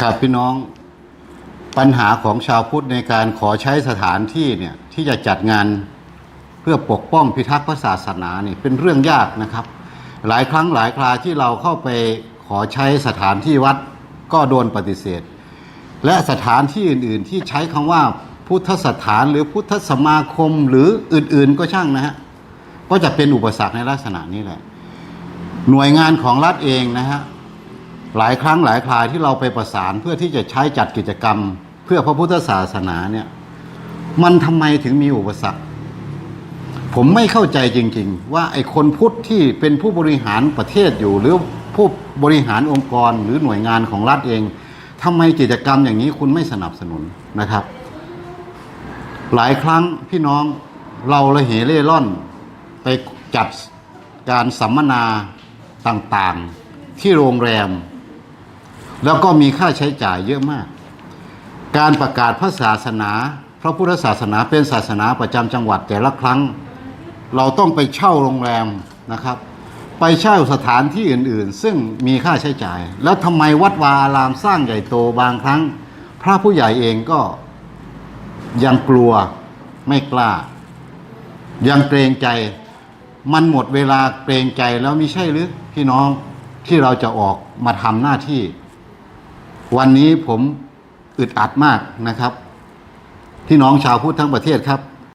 ครับพี่น้องปัญหาของชาวพุทธในการขอใช้สถานที่เนี่ยที่จะจัดงานเพื่อปกป้องพิทักษ์พระศาสนาเนี่ยเป็นเรื่องยากนะครับ หลายครั้งหลายคราที่เราเข้าไปขอใช้สถานที่วัดก็โดนปฏิเสธ และสถานที่อื่น ๆ ที่ใช้คำว่าพุทธสถานหรือพุทธสมาคมหรืออื่น ๆ ก็ช่างนะฮะก็จะเป็นอุปสรรคในลักษณะนี้แหละ หน่วยงานของรัฐเองนะฮะ หลายครั้งหลายครายที่เราไปประสานเพื่อที่จะใช้จัดกิจกรรม เพื่อพระพุทธศาสนาเนี่ยมันทำไมถึงมีอุปสรรค ผมไม่เข้าใจจริง ๆ ว่าไอ้คนพุทธที่เป็นผู้บริหารประเทศอยู่ หรือผู้บริหารองค์กรหรือหน่วยงานของรัฐเองทำไมกิจกรรมอย่างนี้คุณไม่สนับสนุนนะครับ หลายครั้งพี่น้องเราละเหเร่ร่อนไปจัดการสัมมนาต่างๆ ที่โรงแรม แล้วก็มีค่าใช้จ่ายเยอะมาก การประกาศพระศาสนา พระพุทธศาสนาเป็นศาสนาประจำจังหวัดแต่ละครั้ง เราต้องไปเช่าโรงแรมนะครับ ไปเช่าสถานที่อื่นๆ ซึ่งมีค่าใช้จ่าย แล้วทำไมวัดวาอารามสร้างใหญ่โตบางครั้ง พระผู้ใหญ่เองก็ยังกลัวไม่กล้า ยังเกรงใจมันหมดเวลาเกรงใจแล้วไม่ใช่หรือพี่น้องที่เราจะออกมาทำหน้าที่ วันนี้ผมอึดอัดมากนะครับ พี่น้องชาวพุทธทั้งประเทศครับ